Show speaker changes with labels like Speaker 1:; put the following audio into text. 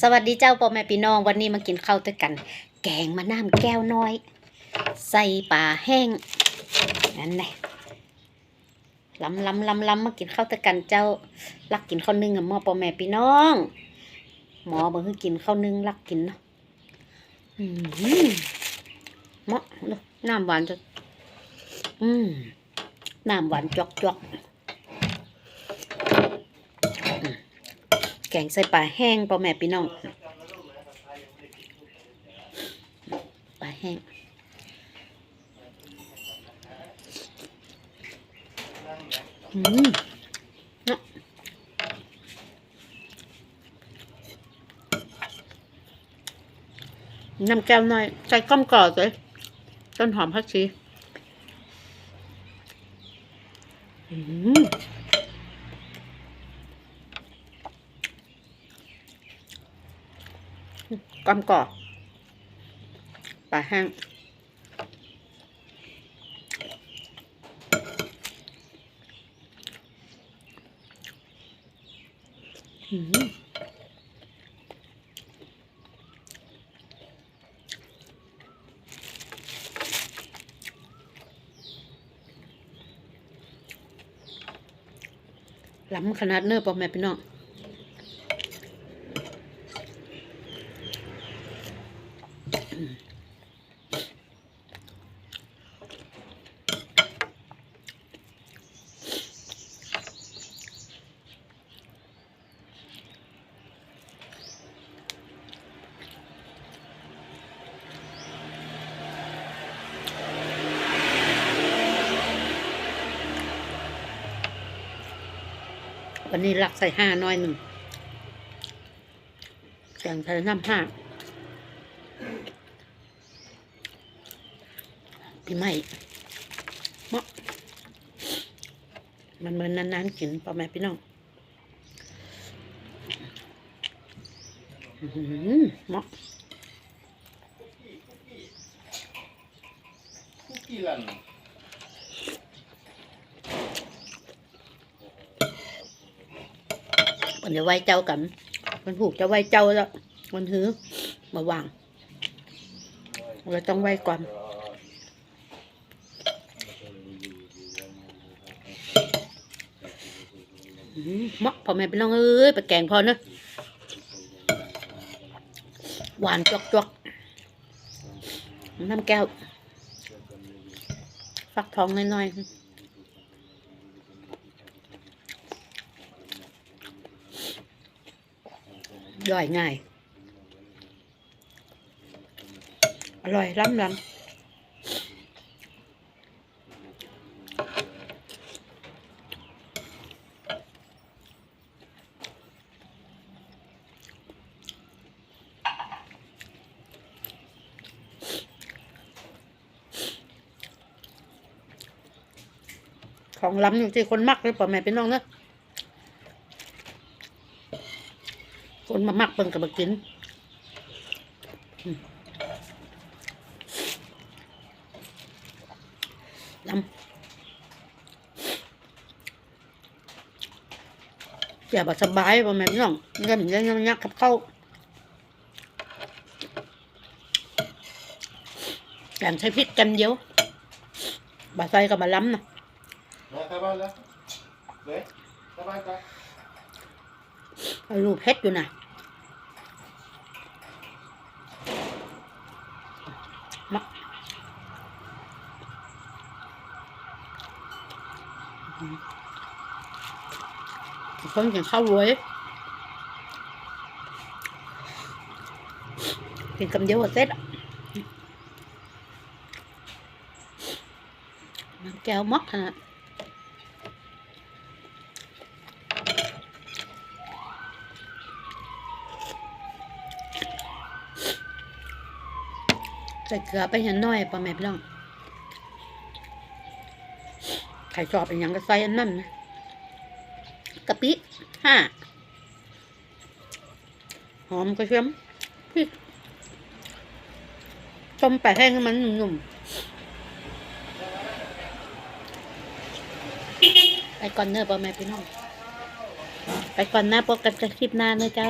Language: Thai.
Speaker 1: สวัสดีเจ้าพ่อแม่พี่น้องวันนี้มากินข้าวด้วยกัน แกงมะน้ำแก้วน้อย ใส่ปลาแห้งนั่นแหละล้ำล้ำล้ำล้ำมากินข้าวด้วยกันเจ้ารักกินข้าวนึ่งอะหมอพ่อแม่พี่น้อง หมอบอกให้กินข้าวนึ่งรักกินเนาะอืมเหมาะน้ำหวานจะอืมน้ำหวานจอกจอกอืม แกงใส่ปลาแห้งพ่อแม่พี่น้องปลาแห้งอืมน้ำแก้วหน่อยใส่ก้อมกรอเลยต้นหอมผักชีอืม ก้อมกรอบปลาแห้งอืมล้ำขนาดเนื้อปอแม่พี่น้อง วันนี้ลักใส่ห้าน้อยหนึ่งแกงใส่น้ำห้าพี่ไม่เมาะมันเหมือนนานๆกินป่อแม่พี่น้องเหมาะ
Speaker 2: คุกกี้ลัน
Speaker 1: มันจะไว้เจ้ากัน มันผูกจะไว้เจ้าแล้วมันหือมาวางเราต้องไว้ก่อนอื้อเหมาะพ่อแม่พี่น้องเอ้ยไปแกงพอเนอะหวานจวกจวกน้ำแก้ว ฟักทองน้อยๆ ย่อยง่าย อร่อยล้ำล้ำของล้ำอยู่ที่คนมักเลยป่อแม่พี่น้องเนอะ คนมามักเบิ่งกับมากินลำอย่าบสบายประมาณนี้น้องเงี้ยเงี้ยเงี้ยกับเข้าวแกงใช้พริกกันเดียวบาใส่กับมาล้ำนะ
Speaker 2: มาสบายแล้วเฮ้ยสบายไป
Speaker 1: เอาลูกเผ็ดอยู่นะ มาคนกินข้าวรวยกินคำเดียวก็เใส่เกลือไปเห็นน้อยป่ะแม่พี่น้องใครชอบเป็นยังก็ใส่อันนั้นนะกะปิห้าหอมกระเทียมพริกต้มแปะแห้งให้มันหนุ่มๆไปก่อนเนอะป่ะแม่พี่น้อง ไปก่อนนะพบกันคลิปหน้าเนอะเจ้า